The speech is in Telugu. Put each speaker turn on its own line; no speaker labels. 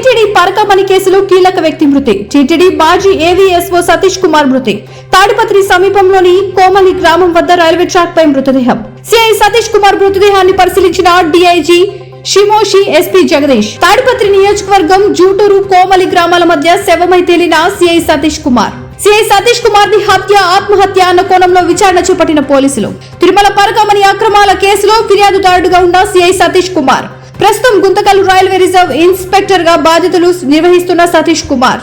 టీటీడీ పరకమణి కేసులో కీలక వ్యక్తి మృతి. టీటీడీ మాజీ ఏవీఎస్ఓ సతీష్ కుమార్ మృతి. తాడిపత్రి సమీపంలోని కోమలి గ్రామం వద్ద రైల్వే ట్రాక్ పై మృతదేహం. సిఐ సతీష్ కుమార్ మృతదేహాన్ని పరిశీలించిన డిఐజీ షిమోషి ఎస్పీ జగదీష్. తాడిపత్రి నియోజకవర్గం జూటూరు కోమలి గ్రామాల మధ్య శవమై తేలిన సిఐ సతీష్ కుమార్. సిఐ సతీష్ కుమార్ ది హత్య ఆత్మహత్య అన్న కోణంలో విచారణ చేపట్టిన పోలీసులు. తిరుమల పరకమణి అక్రమాల కేసులో ఫిర్యాదుదారుడుగా ఉన్న సిఐ సతీష్ కుమార్. ప్రస్తుతం గుంతకల్ రైల్వే రిజర్వ్ ఇన్స్పెక్టర్గా బాధ్యతలు నిర్వహిస్తున్న సతీష్ కుమార్.